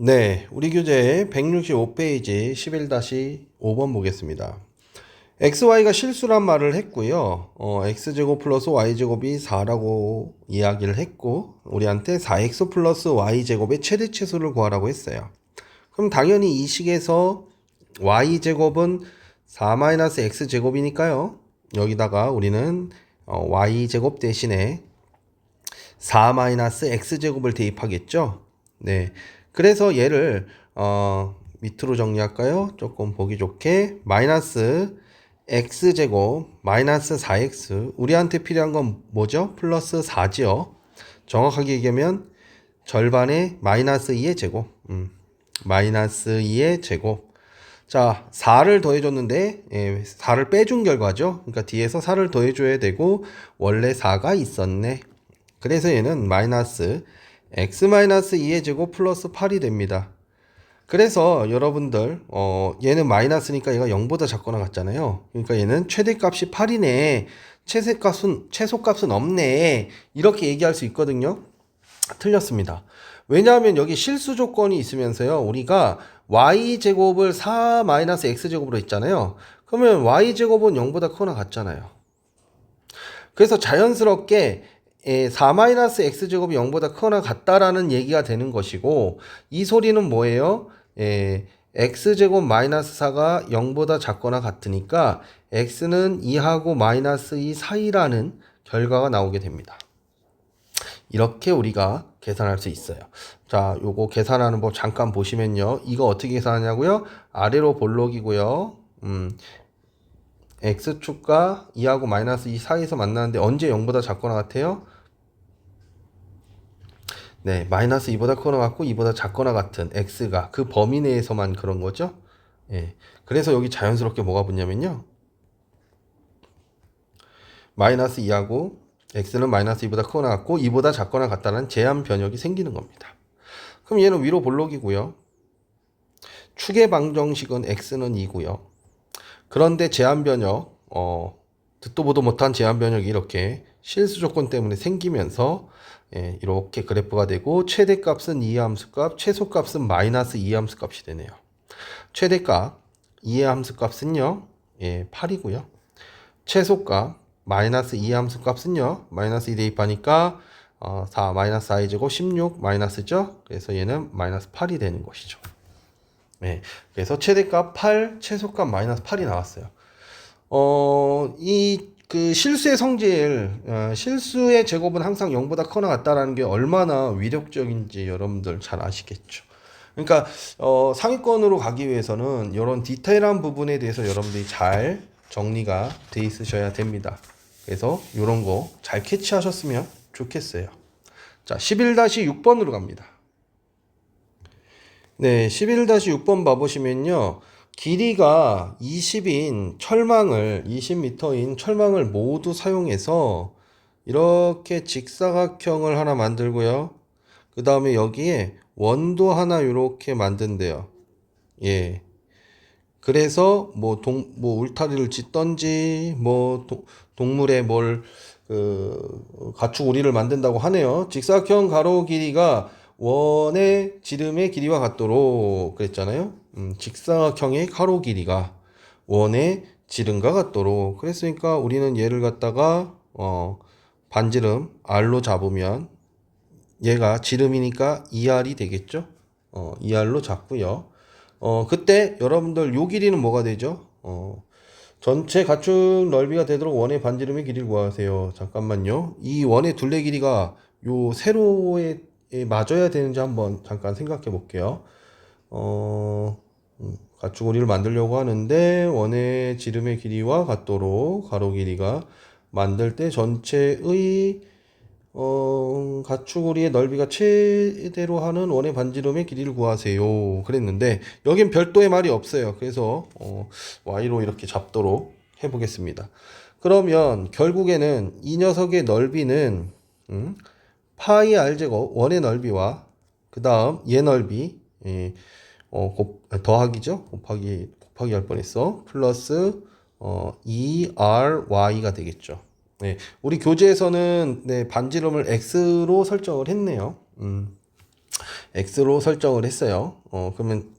네, 우리 교재 165페이지 11-5번 보겠습니다. xy가 실수란 말을 했고요. 어, x제곱 플러스 y제곱이 4라고 이야기를 했고 우리한테 4x 플러스 y제곱의 최대치수를 구하라고 했어요. 그럼 당연히 이 식에서 y제곱은 4-x제곱이니까요. 여기다가 우리는 어, y제곱 대신에 4-x제곱을 대입하겠죠. 네. 그래서 얘를 어, 밑으로 정리할까요? 조금 보기 좋게 마이너스 x제곱 마이너스 4x 우리한테 필요한 건 뭐죠? 플러스 4지요. 정확하게 얘기하면 절반의 마이너스 2의 제곱 음, 마이너스 2의 제곱 자 4를 더해줬는데 예, 4를 빼준 결과죠. 그러니까 뒤에서 4를 더해줘야 되고 원래 4가 있었네. 그래서 얘는 마이너스 x 마이너스 2의 제곱 플러스 8이 됩니다. 그래서 여러분들 어 얘는 마이너스니까 얘가 0보다 작거나 같잖아요. 그러니까 얘는 최대값이 8이네. 최소값은 최소값은 없네. 이렇게 얘기할 수 있거든요. 틀렸습니다. 왜냐하면 여기 실수 조건이 있으면서요. 우리가 y 제곱을 4 마이너스 x 제곱으로 했잖아요. 그러면 y 제곱은 0보다 크거나 같잖아요. 그래서 자연스럽게 4-x제곱이 0보다 크거나 같다라는 얘기가 되는 것이고 이 소리는 뭐예요? 에, x제곱 마이너스 4가 0보다 작거나 같으니까 x는 2하고 마이너스 2 사이라는 결과가 나오게 됩니다. 이렇게 우리가 계산할 수 있어요. 자, 요거 계산하는 법 잠깐 보시면요. 이거 어떻게 계산하냐고요? 아래로 볼록이고요. 음, x축과 2하고 마이너스 2 사이에서 만나는데 언제 0보다 작거나 같아요? 네, 마이너스 2보다 크거나 같고 2보다 작거나 같은 x가 그 범위 내에서만 그런 거죠. 예. 그래서 여기 자연스럽게 뭐가 붙냐면요. 마이너스 2하고 x는 마이너스 2보다 크거나 같고 2보다 작거나 같다는 제한 변역이 생기는 겁니다. 그럼 얘는 위로 볼록이고요. 축의 방정식은 x는 2고요. 그런데 제한 변역, 어, 듣도 보도 못한 제한 변역이 이렇게 실수 조건 때문에 생기면서 예, 이렇게 그래프가 되고 최대값은 2의 함수값, 최소값은 마이너스 2의 함수값이 되네요. 최대값 2의 함수값은요. 예, 8이고요. 최소값 마이너스 2의 함수값은요. 마이너스 2 대입하니까 어, 4 마이너스 4의 제곱 16 마이너스죠. 그래서 얘는 마이너스 8이 되는 것이죠. 네, 그래서 최대값 8, 최소값 마이너스 8이 나왔어요. 어, 이 그 실수의 성질, 어, 실수의 제곱은 항상 0보다 크거나 같다라는 게 얼마나 위력적인지 여러분들 잘 아시겠죠. 그러니까 어, 상위권으로 가기 위해서는 이런 디테일한 부분에 대해서 여러분들이 잘 정리가 돼 있으셔야 됩니다. 그래서 이런 거 잘 캐치하셨으면 좋겠어요. 자, 11-6번으로 갑니다. 네, 11-6번 봐보시면요. 길이가 20인 철망을, 20m인 철망을 모두 사용해서 이렇게 직사각형을 하나 만들고요. 그 다음에 여기에 원도 하나 이렇게 만든대요. 예. 그래서 뭐 동, 뭐 울타리를 짓던지, 뭐 도, 동물의 뭘, 그, 가축 우리를 만든다고 하네요. 직사각형 가로 길이가 원의 지름의 길이와 같도록 그랬잖아요. 음, 직사각형의 가로 길이가 원의 지름과 같도록 그랬으니까 우리는 얘를 갖다가 어, 반지름 r로 잡으면 얘가 지름이니까 2r이 되겠죠. 어, 2r로 잡고요. 어, 그때 여러분들 요 길이는 뭐가 되죠? 어, 전체 가축 넓이가 되도록 원의 반지름의 길이를 구하세요. 잠깐만요. 이 원의 둘레 길이가 요 세로에 맞아야 되는지 한번 잠깐 생각해 볼게요. 어, 음, 가축고리를 만들려고 하는데 원의 지름의 길이와 같도록 가로 길이가 만들 때 전체의 어, 가축고리의 넓이가 최대로 하는 원의 반지름의 길이를 구하세요. 그랬는데 여긴 별도의 말이 없어요. 그래서 어, y로 이렇게 잡도록 해보겠습니다. 그러면 결국에는 이 녀석의 넓이는 음, 파이 r제곱 원의 넓이와 그 다음 얘 넓이 예, 어, 곱, 더하기죠 곱하기 곱하기 할 뻔했어 플러스 어, 2ry가 되겠죠 네, 우리 교재에서는 네, 반지름을 x로 설정을 했네요 음, x로 설정을 했어요. 어, 그러면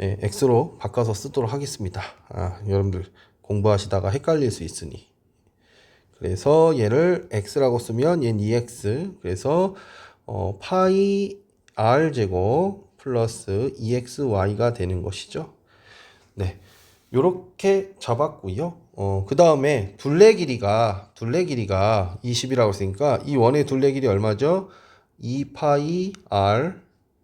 예, x로 바꿔서 쓰도록 하겠습니다. 아, 여러분들 공부하시다가 헷갈릴 수 있으니. 그래서 얘를 x라고 쓰면 얘는 2x. 그래서 어, 파이 r 제곱 플러스 2xy가 되는 것이죠. 네. 요렇게 잡았고요. 어, 그 다음에 둘레 길이가, 둘레 길이가 20이라고 했으니까 이 원의 둘레 길이 얼마죠? 2파이 r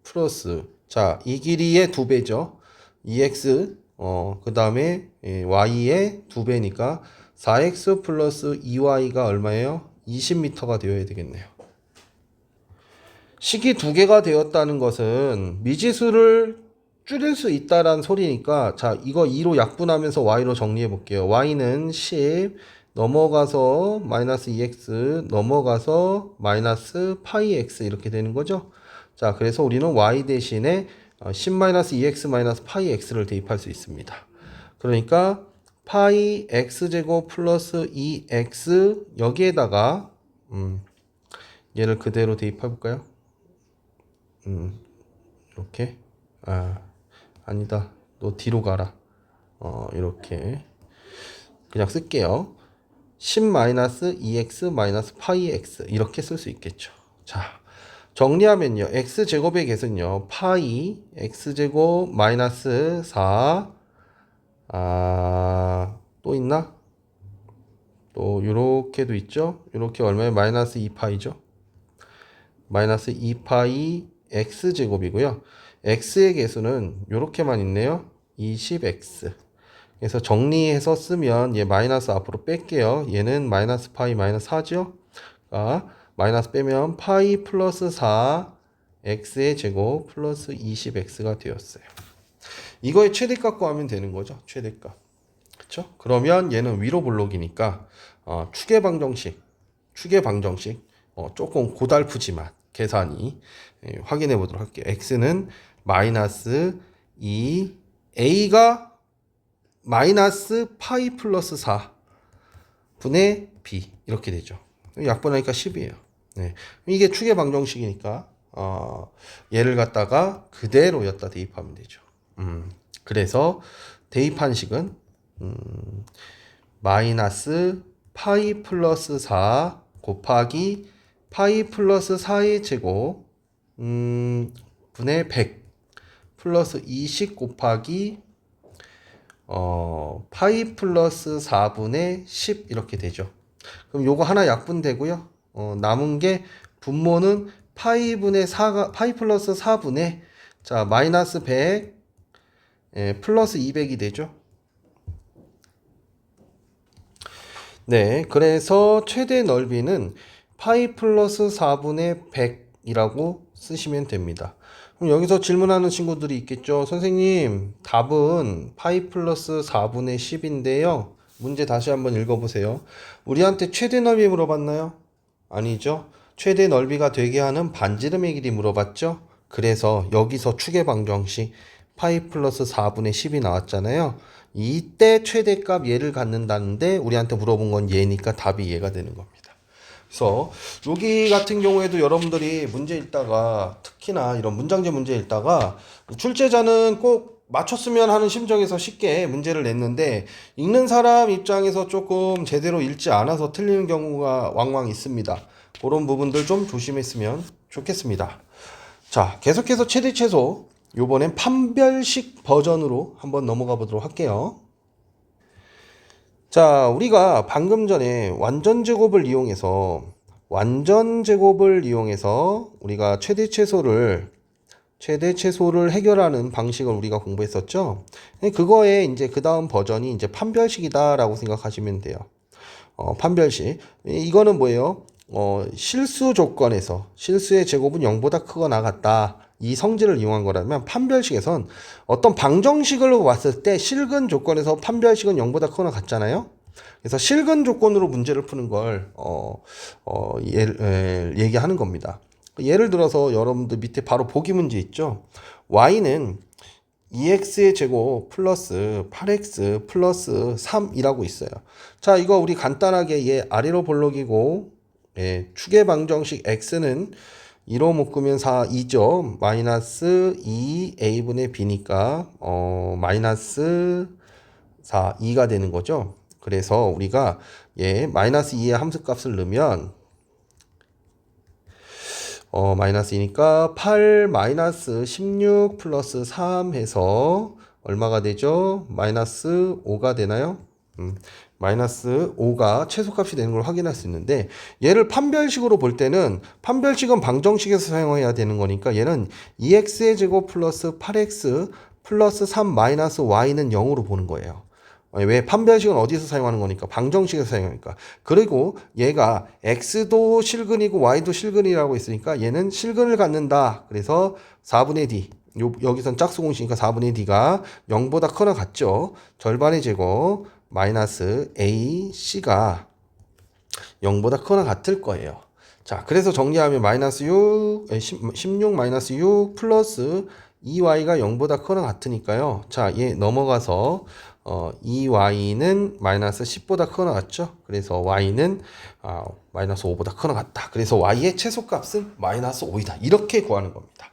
플러스 자, 이 길이의 두 배죠. 2x 어, 그 다음에 예, y의 두 배니까 4x 플러스 2y가 얼마예요? 20m가 되어야 되겠네요. 식이 두 개가 되었다는 것은 미지수를 줄일 수 있다란 소리니까 자 이거 2로 약분하면서 y로 정리해 볼게요. y는 10 넘어가서 마이너스 2x 넘어가서 마이너스 파이 x 이렇게 되는 거죠. 자 그래서 우리는 y 대신에 10 마이너스 2x 마이너스 파이 x를 대입할 수 있습니다. 그러니까 파이 x 제곱 플러스 2x 여기에다가 음, 얘를 그대로 대입해 볼까요? 음, 이렇게. 아 아니다. 너 뒤로 가라. 어 이렇게. 그냥 쓸게요. 10 마이너스 2x 마이너스 파이 x. 이렇게 쓸 수 있겠죠. 자 정리하면요. X 제곱의 개수는요. 파이 x 제곱 마이너스 4 아, 또 있나? 또 요렇게도 있죠? 요렇게 얼마에 마이너스 2파이죠? 마이너스 2파이 x제곱이고요. x의 개수는 요렇게만 있네요. 20x. 그래서 정리해서 쓰면 얘 마이너스 앞으로 뺄게요. 얘는 마이너스 파이 마이너스 4죠? 아, 마이너스 빼면 파이 플러스 4 x의 제곱 플러스 20x가 되었어요. 이거의 최대값 구하면 되는 거죠. 최대값. 그쵸? 그러면 얘는 위로 볼록이니까 어, 추계 방정식, 추계 방정식 어, 조금 고달프지만 계산이 예, 확인해 보도록 할게요. x는 마이너스 2 a가 마이너스 파이 플러스 4 분의 b 이렇게 되죠. 약분하니까 10이에요. 네. 이게 추계 방정식이니까 어, 얘를 갖다가 그대로 였다 대입하면 되죠. 음, 그래서 대입한 식은 음, 마이너스 파이 플러스 4 곱하기 파이 플러스 4의 제곱 음, 분의 100 플러스 20 곱하기 어, 파이 플러스 4분의 10 이렇게 되죠. 그럼 요거 하나 약분되고요. 어, 남은 게 분모는 파이분의 4가 파이 플러스 4분의 자 마이너스 100 예, 플러스 200이 되죠. 네, 그래서 최대 넓이는 파이 플러스 4분의 100이라고 쓰시면 됩니다. 그럼 여기서 질문하는 친구들이 있겠죠. 선생님, 답은 파이 플러스 4분의 10인데요. 문제 다시 한번 읽어보세요. 우리한테 최대 넓이 물어봤나요? 아니죠. 최대 넓이가 되게 하는 반지름의 길이 물어봤죠. 그래서 여기서 추계 방정식 파이 플러스 4분의 10이 나왔잖아요. 이때 최대값 얘를 갖는다는데 우리한테 물어본 건 얘니까 답이 얘가 되는 겁니다. 그래서 여기 같은 경우에도 여러분들이 문제 읽다가 특히나 이런 문장제 문제 읽다가 출제자는 꼭 맞췄으면 하는 심정에서 쉽게 문제를 냈는데 읽는 사람 입장에서 조금 제대로 읽지 않아서 틀리는 경우가 왕왕 있습니다. 그런 부분들 좀 조심했으면 좋겠습니다. 자, 계속해서 최대 최소 요번엔 판별식 버전으로 한번 넘어가 보도록 할게요. 자, 우리가 방금 전에 완전 제곱을 이용해서 완전 제곱을 이용해서 우리가 최대 최소를 최대 최소를 해결하는 방식을 우리가 공부했었죠. 그거에 이제 그 다음 버전이 이제 판별식이다라고 생각하시면 돼요. 어, 판별식. 이거는 뭐예요? 어, 실수 조건에서 실수의 제곱은 0보다 크거나 같다. 이 성질을 이용한 거라면 판별식에선 어떤 방정식으로 봤을 때 실근 조건에서 판별식은 0보다 크거나 같잖아요. 그래서 실근 조건으로 문제를 푸는 걸 어, 어, 예, 예, 얘기하는 겁니다. 예를 들어서 여러분들 밑에 바로 보기 문제 있죠. y는 2x의 제곱 플러스 8x 플러스 3이라고 있어요. 자, 이거 우리 간단하게 얘 아래로 볼록이고 예, 축의 방정식 x는 2로 묶으면 4, 2죠. 마이너스 2a분의 b니까 어, 마이너스 4, 2가 되는 거죠. 그래서 우리가 예, 마이너스 2의 함수값을 넣으면 어, 마이너스 2니까 8 마이너스 16 플러스 3 해서 얼마가 되죠? 마이너스 5가 되나요? 음, 마이너스 5가 최소값이 되는 걸 확인할 수 있는데 얘를 판별식으로 볼 때는 판별식은 방정식에서 사용해야 되는 거니까 얘는 2x의 제곱 플러스 8x 플러스 3 마이너스 y는 0으로 보는 거예요. 왜? 판별식은 어디서 사용하는 거니까? 방정식에서 사용하니까. 그리고 얘가 x도 실근이고 y도 실근이라고 있으니까 얘는 실근을 갖는다. 그래서 4분의 d. 요, 여기선 짝수 공식이니까 4분의 d가 0보다 커나 같죠? 절반의 제곱 마이너스 a c가 0보다 커나 같을 거예요 자 그래서 정리하면 마이너스 6 에, 10, 16 마이너스 6 플러스 2y가 0보다 커나 같으니까요 자 얘 넘어가서 어, 2y는 마이너스 10보다 커나 같죠? 그래서 y는 아, 마이너스 5보다 커나 같다. 그래서 y의 최소값은 마이너스 5이다. 이렇게 구하는 겁니다.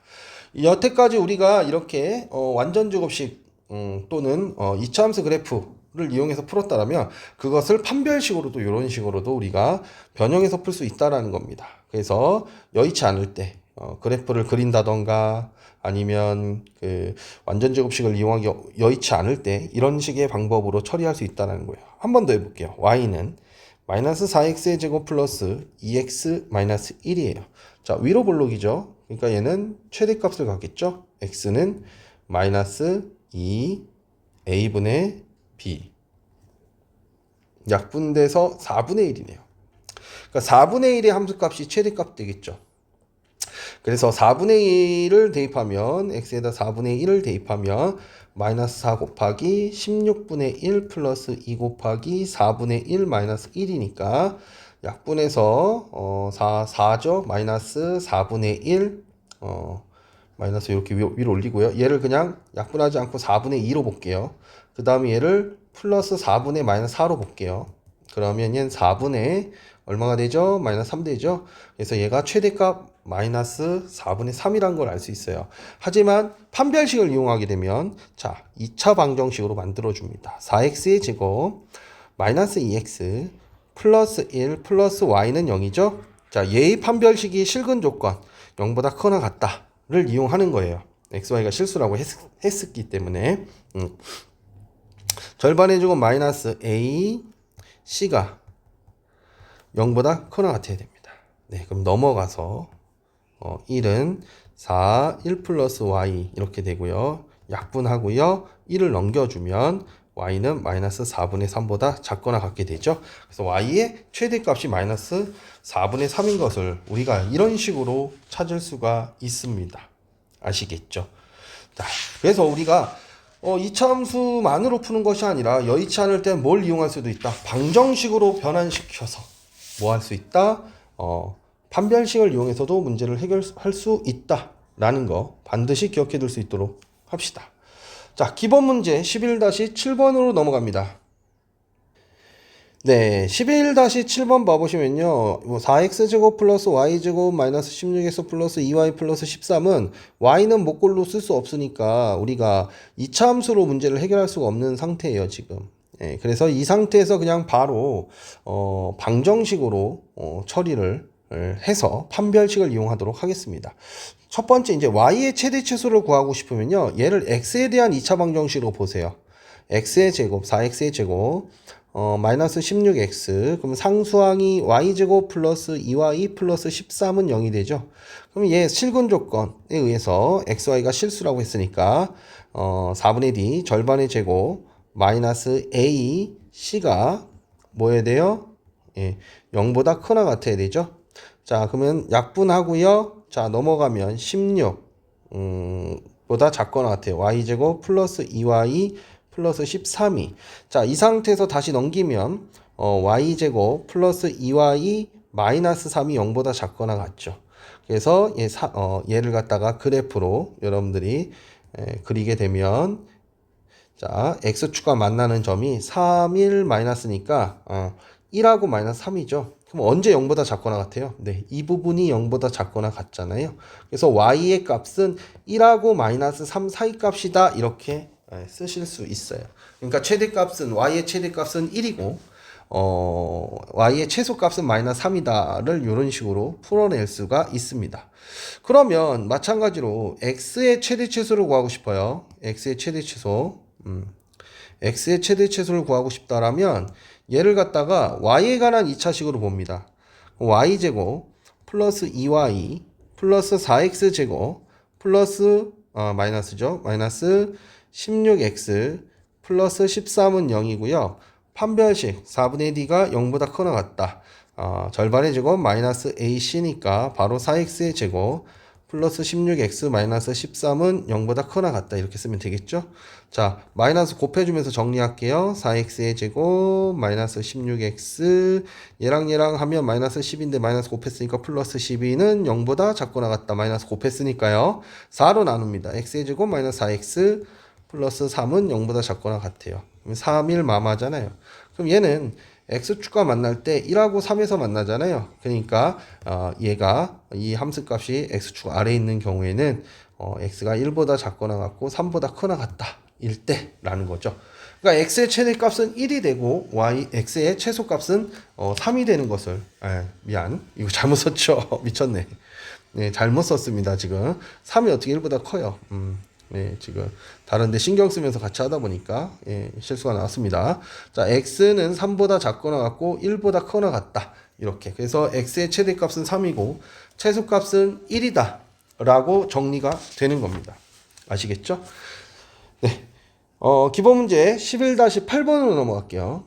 여태까지 우리가 이렇게 어, 완전 제곱식 음, 또는 어, 이차함수 그래프 를 이용해서 풀었다면 그것을 판별식으로도 이런 식으로도 우리가 변형해서 풀 수 있다라는 겁니다. 그래서 여의치 않을 때 어, 그래프를 그린다던가 아니면 그 완전 제곱식을 이용하기 여의치 않을 때 이런 식의 방법으로 처리할 수 있다는 거예요. 한 번 더 해볼게요. y는 마이너스 4x의 제곱 플러스 2x 마이너스 1이에요. 자 위로 볼록이죠. 그러니까 얘는 최대값을 갖겠죠. x는 마이너스 2 a분의 b 약분돼서 4분의 1이네요. 그러니까 4분의 1의 함수값이 최대값 되겠죠. 그래서 4분의 1을 대입하면 x에다 4분의 1을 대입하면 마이너스 4 곱하기 16분의 1 플러스 2 곱하기 4분의 1 마이너스 1이니까 약분해서 어, 4, 4죠. 마이너스 4분의 1 어, 마이너스 이렇게 위, 위로 올리고요. 얘를 그냥 약분하지 않고 4분의 2로 볼게요. 그 다음에 얘를 플러스 4분의 마이너스 4로 볼게요. 그러면 얘는 4분의 얼마가 되죠? 마이너스 3 되죠? 그래서 얘가 최대값 마이너스 4분의 3이란 걸알 수 있어요. 하지만 판별식을 이용하게 되면 자 2차 방정식으로 만들어줍니다. 4x의 제곱 마이너스 2x 플러스 1 플러스 y는 0이죠? 자 얘의 판별식이 실근 조건 0보다 커나 같다를 이용하는 거예요. xy가 실수라고 했, 했기 때문에 음. 절반의 제곱 마이너스 a c가 0보다 커나 같아야 됩니다. 네, 그럼 넘어가서 어, 1은 4, 1 플러스 y 이렇게 되고요. 약분하고요. 1을 넘겨주면 y는 마이너스 4분의 3보다 작거나 같게 되죠. 그래서 y의 최대값이 마이너스 4분의 3인 것을 우리가 이런 식으로 찾을 수가 있습니다. 아시겠죠? 자, 그래서 우리가 어, 이차함수만으로 푸는 것이 아니라 여의치 않을 때뭘 이용할 수도 있다. 방정식으로 변환시켜서 뭐 할 수 있다? 어, 판별식을 이용해서도 문제를 해결할 수 있다 라는 거 반드시 기억해 둘 수 있도록 합시다. 자, 기본 문제 11-7번으로 넘어갑니다. 네, 11-7번 봐보시면요. 뭐 4x제곱 플러스 y제곱 마이너스 16x 플러스 2y 플러스 13은 y는 목골로 쓸 수 없으니까 우리가 이차 함수로 문제를 해결할 수가 없는 상태예요, 지금. 예, 그래서 이 상태에서 그냥 바로 어, 방정식으로 어, 처리를 해서 판별식을 이용하도록 하겠습니다. 첫 번째 이제 y의 최대 치수를 구하고 싶으면요. 얘를 x에 대한 2차 방정식으로 보세요. x의 제곱, 4x의 제곱, 어, 마이너스 16x. 그럼 상수항이 y제곱 플러스 2y 플러스 13은 0이 되죠. 그럼 얘 실근 조건에 의해서 xy가 실수라고 했으니까 어, 4분의 d 절반의 제곱 마이너스 a c가 뭐 해야 돼요? 예, 0보다 크나 같아야 되죠. 자, 그러면 약분하고요. 자, 넘어가면 16 음, 보다 작거나 같아요. y제곱 플러스 2y 플러스 13이. 자, 이 상태에서 다시 넘기면 어, y제곱 플러스 2y 마이너스 3이 0보다 작거나 같죠. 그래서 얘 사, 어, 얘를 갖다가 그래프로 여러분들이 에, 그리게 되면 자, x축과 만나는 점이 3, 1 마이너스니까 어, 1하고 마이너스 3이죠. 그럼 언제 0보다 작거나 같아요? 네, 이 부분이 0보다 작거나 같잖아요. 그래서 y의 값은 1하고 마이너스 3 사이 값이다 이렇게 예, 쓰실 수 있어요. 그러니까 최대값은 y의 최대값은 1이고 어, y의 최소값은 마이너스 3이다를 이런 식으로 풀어낼 수가 있습니다. 그러면 마찬가지로 x의 최대 최소를 구하고 싶어요. x의 최대 최소. 음. x의 최대 최소를 구하고 싶다라면 얘를 갖다가 y에 관한 2차식으로 봅니다. y제곱 플러스 2y 플러스 4x제곱 플러스 어, 마이너스죠. 마이너스 16x 플러스 13은 0이고요. 판별식 4분의 d가 0보다 크거나 같다. 어, 절반의 제곱 마이너스 ac니까 바로 4x의 제곱 플러스 16x 마이너스 13은 0보다 크거나 같다. 이렇게 쓰면 되겠죠? 자 마이너스 곱해주면서 정리할게요. 4x의 제곱 마이너스 16x 얘랑 얘랑 하면 마이너스 10인데 마이너스 곱했으니까 플러스 12는 0보다 작거나 같다. 마이너스 곱했으니까요. 4로 나눕니다. x의 제곱 마이너스 4x 플러스 3은 0보다 작거나 같아요. 그럼 3, 1 마마잖아요. 그럼 얘는 x축과 만날 때 1하고 3에서 만나잖아요. 그러니까 어, 얘가 이 함수값이 x축 아래에 있는 경우에는 어, x가 1보다 작거나 같고 3보다 크거나 같다. 일 때라는 거죠. 그러니까 x의 최대값은 1이 되고 y x의 최소값은 어, 3이 되는 것을 아, 미안. 이거 잘못 썼죠? 미쳤네. 네 잘못 썼습니다 지금. 3이 어떻게 1보다 커요? 음, 네, 지금 다른데 신경 쓰면서 같이 하다 보니까 예, 실수가 나왔습니다. 자, x는 3보다 작거나 같고 1보다 크거나 같다. 이렇게. 그래서 x의 최대값은 3이고 최소값은 1이다. 라고 정리가 되는 겁니다. 아시겠죠? 네. 어, 기본 문제 11-8번으로 넘어갈게요.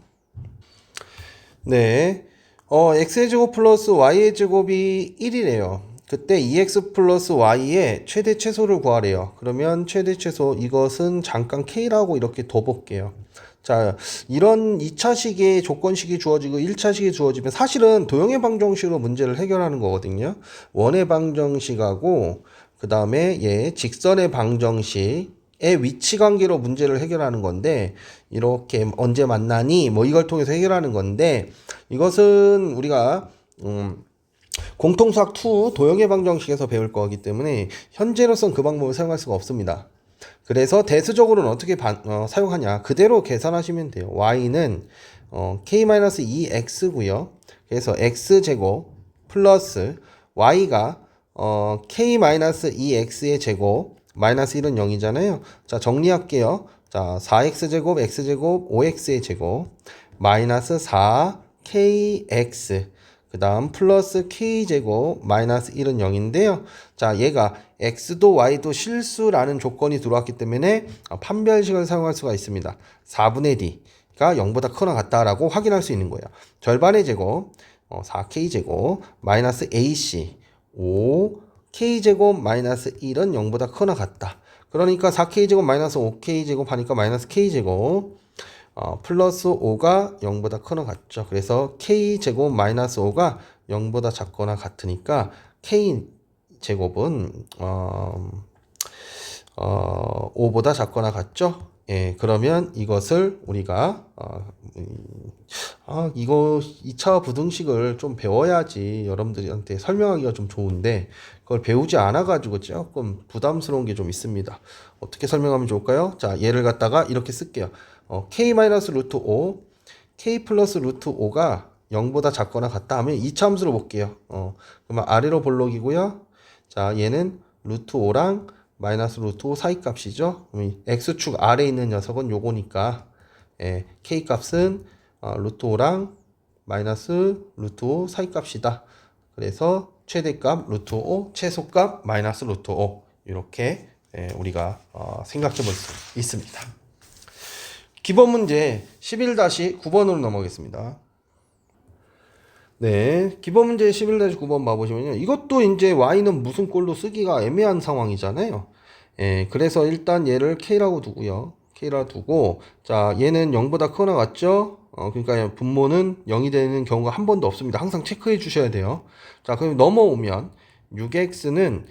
네. 어, x의 제곱 플러스 y의 제곱이 1이래요. 그때 2x 플러스 y의 최대 최소를 구하래요. 그러면 최대 최소 이것은 잠깐 k라고 이렇게 둬볼게요. 자, 이런 2차식의 조건식이 주어지고 1차식이 주어지면 사실은 도형의 방정식으로 문제를 해결하는 거거든요. 원의 방정식하고 그 다음에 얘 직선의 방정식 의 위치 관계로 문제를 해결하는 건데 이렇게 언제 만나니 뭐 이걸 통해서 해결하는 건데 이것은 우리가 음 공통수학 2 도형의 방정식에서 배울 거기 때문에 현재로선 그 방법을 사용할 수가 없습니다. 그래서 대수적으로는 어떻게 반, 어, 사용하냐 그대로 계산하시면 돼요. y는 어, k-2x고요. 그래서 x제곱 플러스 y가 어, k-2x의 제곱 마이너스 1은 0이잖아요. 자 정리할게요. 자 4x제곱 x제곱 5x의 제곱 마이너스 4kx 그 다음 플러스 k제곱 마이너스 1은 0인데요. 자 얘가 x도 y도 실수라는 조건이 들어왔기 때문에 판별식을 사용할 수가 있습니다. 4분의 d가 0보다 크거나 같다라고 확인할 수 있는 거예요. 절반의 제곱 어, 4k제곱 마이너스 ac 5k제곱 마이너스 1은 0보다 크거나 같다. 그러니까 4k제곱 마이너스 5k제곱 하니까 마이너스 k제곱 어, 플러스 5가 0보다 크거나 같죠. 그래서 k제곱 마이너스 5가 0보다 작거나 같으니까 k제곱은 어, 어, 5보다 작거나 같죠. 예, 그러면 이것을 우리가 어, 음, 아, 이거 2차 부등식을 좀 배워야지 여러분들한테 설명하기가 좀 좋은데 그걸 배우지 않아 가지고 조금 부담스러운 게 좀 있습니다. 어떻게 설명하면 좋을까요? 자, 얘를 갖다가 이렇게 쓸게요. 어, k 루트 5, k 루트 5가 0보다 작거나 같다 하면 이차 함수로 볼게요. 어, 그러면 아래로 볼록이고요. 자, 얘는 루트 5랑 마이너스 루트 5 사이 값이죠. x축 아래에 있는 녀석은 요거니까 예, k 값은 어, 루트 5랑 마이너스 루트 5 사이 값이다. 그래서 최대값 루트 5, 최소값 마이너스 루트 5 이렇게 예, 우리가 어, 생각해 볼 수 있습니다. 기본 문제 11-9번으로 넘어가겠습니다. 네, 기본 문제 11-9번 봐보시면요. 이것도 이제 y는 무슨 꼴로 쓰기가 애매한 상황이잖아요. 예, 그래서 일단 얘를 k라고 두고요. k라 두고, 자, 얘는 0보다 크거나 같죠? 어, 그러니까 분모는 0이 되는 경우가 한 번도 없습니다. 항상 체크해 주셔야 돼요. 자, 그럼 넘어오면 6x는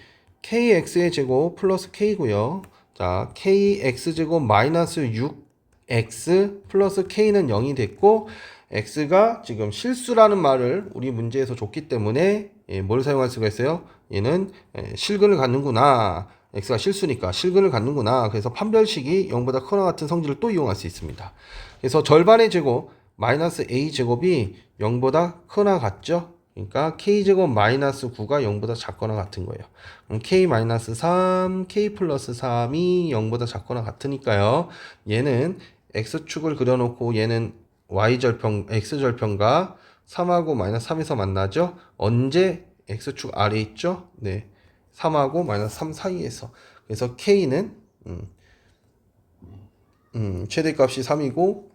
kx의 제곱 플러스 k고요. 자, kx제곱 마이너스 6 x 플러스 k는 0이 됐고 x가 지금 실수라는 말을 우리 문제에서 줬기 때문에 예, 뭘 사용할 수가 있어요? 얘는 예, 실근을 갖는구나. x가 실수니까 실근을 갖는구나. 그래서 판별식이 0보다 크거나 같은 성질을 또 이용할 수 있습니다. 그래서 절반의 제곱 마이너스 a 제곱이 0보다 크거나 같죠? 그러니까 k제곱 마이너스 9가 0보다 작거나 같은 거예요. 그럼 k 마이너스 3, k 플러스 3이 0보다 작거나 같으니까요. 얘는 x축을 그려놓고 얘는 y절편, x절편과 3하고 마이너스 3에서 만나죠? 언제 x축 아래 있죠? 네. 3하고 마이너스 3 사이에서. 그래서 k는 음, 음, 최대값이 3이고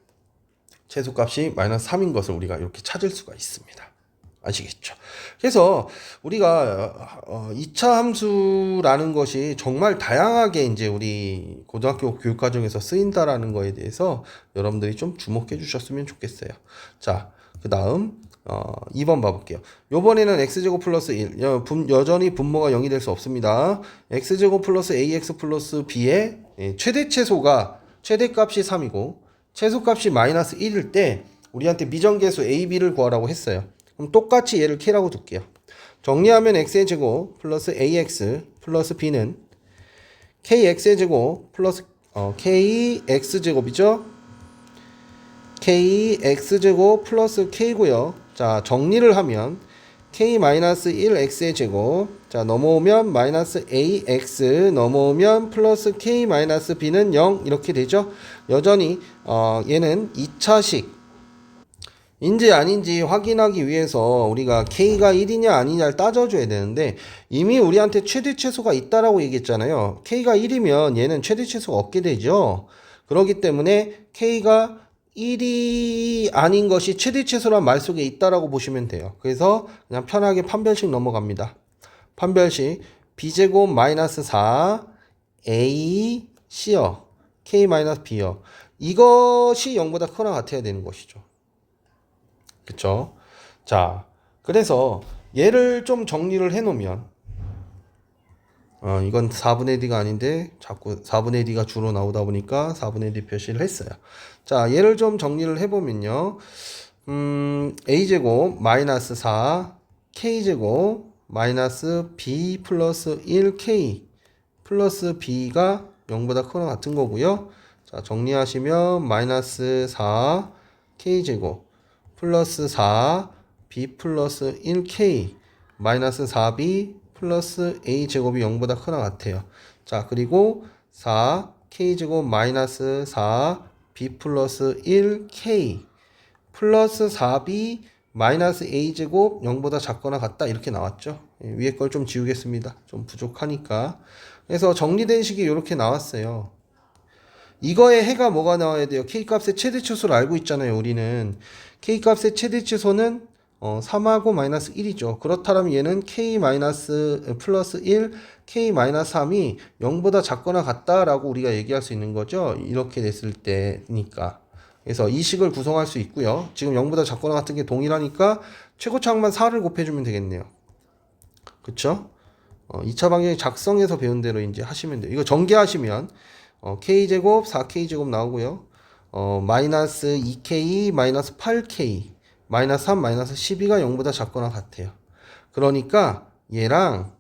최소값이 마이너스 3인 것을 우리가 이렇게 찾을 수가 있습니다. 아시겠죠? 그래서 우리가 어, 2차 함수라는 것이 정말 다양하게 이제 우리 고등학교 교육 과정에서 쓰인다라는 거에 대해서 여러분들이 좀 주목해 주셨으면 좋겠어요. 자, 그 다음 어, 2번 봐볼게요. 요번에는 x제곱 플러스 1. 여, 분, 여전히 분모가 0이 될 수 없습니다. x제곱 플러스 ax 플러스 b의 예, 최대 최소가 최대값이 3이고 최소값이 마이너스 1일 때 우리한테 미정계수 a, b를 구하라고 했어요. 그럼 똑같이 얘를 k라고 둘게요. 정리하면 x의 제곱 플러스 ax 플러스 b는 kx의 제곱 플러스 어, kx 제곱이죠. kx제곱 플러스 k고요. 자, 정리를 하면 k-1x의 제곱 자, 넘어오면 마이너스 ax 넘어오면 플러스 k-b는 0 이렇게 되죠. 여전히 어, 얘는 2차식 인지 아닌지 확인하기 위해서 우리가 k가 1이냐 아니냐를 따져줘야 되는데 이미 우리한테 최대 최소가 있다라고 얘기했잖아요. k가 1이면 얘는 최대 최소가 없게 되죠. 그렇기 때문에 k가 1이 아닌 것이 최대 최소란 말 속에 있다라고 보시면 돼요. 그래서 그냥 편하게 판별식 넘어갑니다. 판별식 b제곱 마이너스 4 a c요 k 마이너스 b요. 이것이 0보다 크거나 같아야 되는 것이죠. 그쵸? 자, 그래서 얘를 좀 정리를 해 놓으면 어, 이건 4분의 D가 아닌데 자꾸 4분의 D가 주로 나오다 보니까 4분의 D 표시를 했어요. 자, 얘를 좀 정리를 해보면요. 음, A제곱 마이너스 4 K제곱 마이너스 B 플러스 1K 플러스 B가 0보다 크거나 같은 거고요. 자, 정리하시면 마이너스 4 K제곱 플러스 4 B 플러스 1K 마이너스 4B 플러스 A 제곱이 0보다 크거나 같아요. 자, 그리고 4 K 제곱 마이너스 4 B 플러스 1K 플러스 4B 마이너스 A 제곱 0보다 작거나 같다 이렇게 나왔죠. 예, 위에 걸 좀 지우겠습니다. 좀 부족하니까. 그래서 정리된 식이 이렇게 나왔어요. 이거의 해가 뭐가 나와야 돼요? K 값의 최대 최소를 알고 있잖아요. 우리는 K 값의 최대 최소는 어, 3하고 마이너스 1이죠. 그렇다면 얘는 K 마이너스 플러스 1, K 마이너스 3이 0보다 작거나 같다라고 우리가 얘기할 수 있는 거죠. 이렇게 됐을 때니까. 그래서 이 식을 구성할 수 있고요. 지금 0보다 작거나 같은 게 동일하니까 최고차항만 4를 곱해주면 되겠네요. 그쵸? 어, 2차 방정식 작성해서 배운 대로 이제 하시면 돼요. 이거 전개하시면 어, K제곱 4K제곱 나오고요. 어, 마이너스 2K 마이너스 8K 마이너스 3 마이너스 12가 0보다 작거나 같아요. 그러니까 얘랑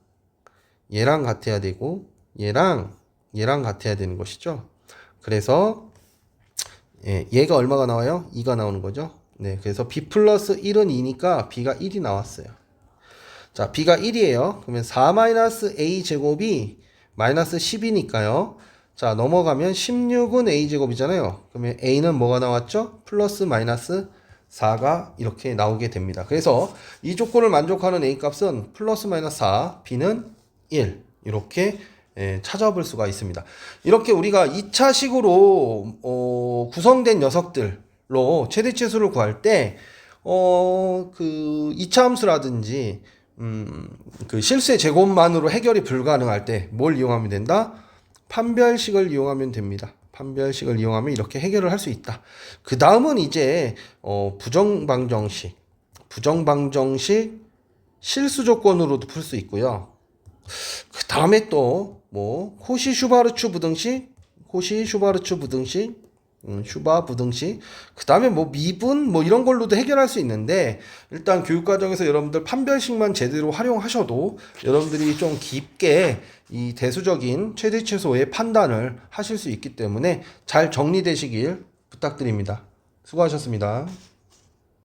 얘랑 같아야 되고 얘랑 얘랑 같아야 되는 것이죠. 그래서 예, 얘가 얼마가 나와요? 2가 나오는 거죠. 네, 그래서 b 플러스 1은 2니까 b가 1이 나왔어요. 자, b가 1이에요. 그러면 4 마이너스 a 제곱이 마이너스 10이니까요. 자, 넘어가면 16은 a 제곱이잖아요. 그러면 a는 뭐가 나왔죠? 플러스 마이너스 4가 이렇게 나오게 됩니다. 그래서 이 조건을 만족하는 a 값은 플러스 마이너스 4, b는 1 이렇게 예, 찾아볼 수가 있습니다. 이렇게 우리가 2차식으로 어, 구성된 녀석들로 최대 최소를 구할 때 어, 그 2차 함수라든지 음, 그 실수의 제곱만으로 해결이 불가능할 때 뭘 이용하면 된다? 판별식을 이용하면 됩니다. 판별식을 이용하면 이렇게 해결을 할 수 있다. 그 다음은 이제 어, 부정방정식, 부정방정식 실수 조건으로도 풀 수 있고요. 그 다음에 또 뭐 코시 슈바르츠 부등식, 코시 슈바르츠 부등식, 음, 슈바, 부등식. 그 다음에 뭐 미분 뭐 이런 걸로도 해결할 수 있는데 일단 교육과정에서 여러분들 판별식만 제대로 활용하셔도 여러분들이 좀 깊게 이 대수적인 최대 최소의 판단을 하실 수 있기 때문에 잘 정리되시길 부탁드립니다. 수고하셨습니다.